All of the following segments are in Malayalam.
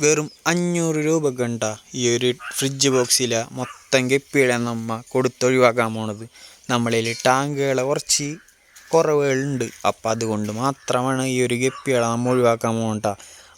വെറും അഞ്ഞൂറ് രൂപക്ക് കണ്ട ഈ ഒരു ഫ്രിഡ്ജ് ബോക്സിലെ മൊത്തം കെപ്പിയുടെ നമ്മ കൊടുത്തൊഴിവാക്കാൻ പോണത്. നമ്മളിൽ ടാങ്കുകളെ കുറച്ച് കുറവുകളുണ്ട്. അപ്പം അതുകൊണ്ട് മാത്രമാണ് ഈ ഒരു ഗപ്പികളെ നമ്മൾ ഒഴിവാക്കാൻ പോകണ്ട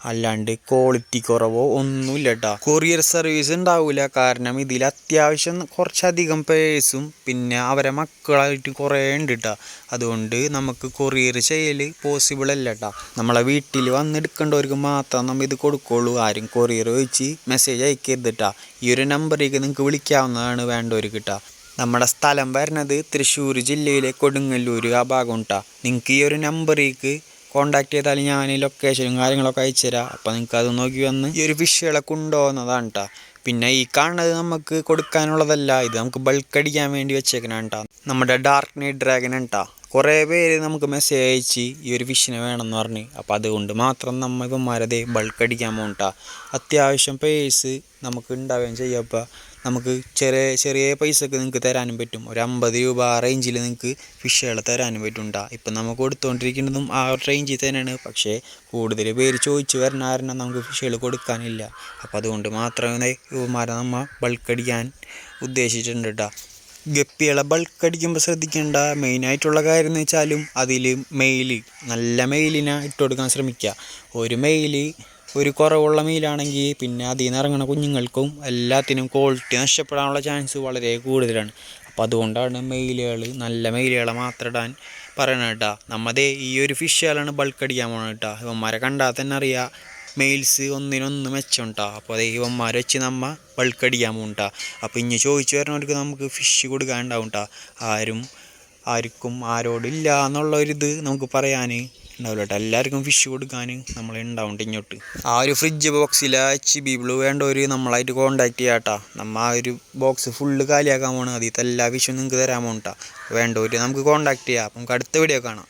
അല്ലാണ്ട് ക്വാളിറ്റി കുറവോ ഒന്നുമില്ല കേട്ടോ കൊറിയർ സർവീസ് ഉണ്ടാവില്ല കാരണം ഇതിൽ അത്യാവശ്യം കുറച്ചധികം പേഴ്സും പിന്നെ അവരെ മക്കളായിട്ട് കുറേ ഉണ്ട് കേട്ടോ അതുകൊണ്ട് നമുക്ക് കൊറിയർ ചെയ്യൽ പോസിബിൾ അല്ല കേട്ടോ നമ്മളെ വീട്ടിൽ വന്നെടുക്കേണ്ടവർക്ക് മാത്രം നമ്മൾ ഇത് കൊടുക്കുള്ളൂ. ആരും കൊറിയർ വെച്ച് മെസ്സേജ് അയക്കരുത് കേട്ടോ ഈ ഒരു നമ്പറിലേക്ക് നിങ്ങൾക്ക് വിളിക്കാവുന്നതാണ് വേണ്ടവർക്ക് കേട്ടോ നമ്മുടെ സ്ഥലം വരുന്നത് തൃശ്ശൂർ ജില്ലയിലെ കൊടുങ്ങല്ലൂർ ആ ഭാഗം കേട്ടോ നിങ്ങൾക്ക് ഈ ഒരു നമ്പറിലേക്ക് കോണ്ടാക്ട് ചെയ്താൽ ഞാൻ ലൊക്കേഷനും കാര്യങ്ങളൊക്കെ അയച്ചു തരാം. അപ്പോൾ നിങ്ങൾക്ക് അത് നോക്കി വന്ന് ഈ ഒരു ഫിഷുകളെ കൊണ്ടുപോകുന്നതാണ് കേട്ടോ പിന്നെ ഈ കാണുന്നത് നമുക്ക് കൊടുക്കാനുള്ളതല്ല ഇത് നമുക്ക് ബൾക്ക് അടിക്കാൻ വേണ്ടി വെച്ചേക്കണ കേട്ടോ നമ്മുടെ ഡാർക്ക് നൈറ്റ് ഡ്രാഗൺ കേട്ടോ കുറേ പേര് നമുക്ക് മെസ്സേജ് അയച്ച് ഈ ഒരു ഫിഷിനെ വേണമെന്ന് പറഞ്ഞ്. അപ്പോൾ അതുകൊണ്ട് മാത്രം നമ്മൾ ഇവന്മാരതേ ബൾക്ക് അടിക്കാൻ പോകണ്ട അത്യാവശ്യം പേഴ്സ് നമുക്ക് ഉണ്ടാവുകയും ചെയ്യപ്പോൾ നമുക്ക് ചെറിയ ചെറിയ പൈസക്ക് നിങ്ങൾക്ക് തരാനും പറ്റും. ഒരു അമ്പത് രൂപ ആ റേഞ്ചിൽ നിങ്ങൾക്ക് ഫിഷുകൾ തരാനും പറ്റുണ്ടാ ഇപ്പം നമുക്ക് കൊടുത്തുകൊണ്ടിരിക്കുന്നതും ആ റേഞ്ചിൽ തന്നെയാണ്. പക്ഷേ കൂടുതൽ പേര് ചോദിച്ചു വരണ കാരണം നമുക്ക് ഫിഷുകൾ കൊടുക്കാനില്ല. അപ്പോൾ അതുകൊണ്ട് മാത്രമേ ഇവന്മാരെ നമ്മൾ ബൾക്ക് അടിക്കാൻ ഉദ്ദേശിച്ചിട്ടുണ്ട് കേട്ടോ ഗപ്പികളെ ബൾക്ക് അടിക്കുമ്പോൾ ശ്രദ്ധിക്കേണ്ട മെയിനായിട്ടുള്ള കാര്യം എന്ന് വെച്ചാലും അതിൽ മെയിൽ നല്ല മെയിലിനെ ഇട്ട് കൊടുക്കാൻ ശ്രമിക്കുക. ഒരു മെയിൽ ഒരു കുറവുള്ള മെയിലാണെങ്കിൽ പിന്നെ അതിൽ നിന്ന് ഇറങ്ങുന്ന കുഞ്ഞുങ്ങൾക്കും എല്ലാത്തിനും ക്വാളിറ്റി നഷ്ടപ്പെടാനുള്ള ചാൻസ് വളരെ കൂടുതലാണ്. അപ്പോൾ അതുകൊണ്ടാണ് മെയിലുകൾ നല്ല മെയിലുകളെ മാത്രം ഇടാൻ പറയണേട്ടാ കേട്ടോ. നമ്മതേ ഈ ഒരു ഫിഷുകളാണ് ബൾക്ക് അടിക്കാൻ പോകണം കേട്ടോ. ഇവന്മാരെ കണ്ടാൽ തന്നെ അറിയാം മെയിൽസ് ഒന്നിനൊന്ന് മെച്ചമുണ്ടാ. അപ്പോൾ അതേ ഇവന്മാർ വെച്ച് നമ്മ ബൾക്ക് പോകുണ്ടാ അപ്പോൾ ഇനി ചോദിച്ചു വരുന്നവർക്ക് നമുക്ക് ഫിഷ് കൊടുക്കാൻ ഉണ്ടാവുംട്ടോ ആരും ആർക്കും ആരോടില്ല എന്നുള്ള ഒരിത് നമുക്ക് പറയാൻ ഉണ്ടാവില്ല കേട്ടോ. എല്ലാവർക്കും ഫിഷ് കൊടുക്കാൻ നമ്മൾ ഉണ്ടാവും ഇങ്ങോട്ട്. ആ ഒരു ഫ്രിഡ്ജ് ബോക്സിൽ എച്ച് ബി ബ്ലൂ വേണ്ടവർ നമ്മളായിട്ട് കോണ്ടാക്ട് ചെയ്യാം കേട്ടോ നമ്മൾ ആ ഒരു ബോക്സ് ഫുള്ള് കാലിയാക്കാൻ പോകണം അതിൽ എല്ലാ ഫിഷും നിങ്ങൾക്ക് തരാൻ പോകണം കേട്ടോ വേണ്ടവർ നമുക്ക് കോണ്ടാക്ട് ചെയ്യാം. അപ്പം നമുക്ക് അടുത്ത വീഡിയോ കാണാം.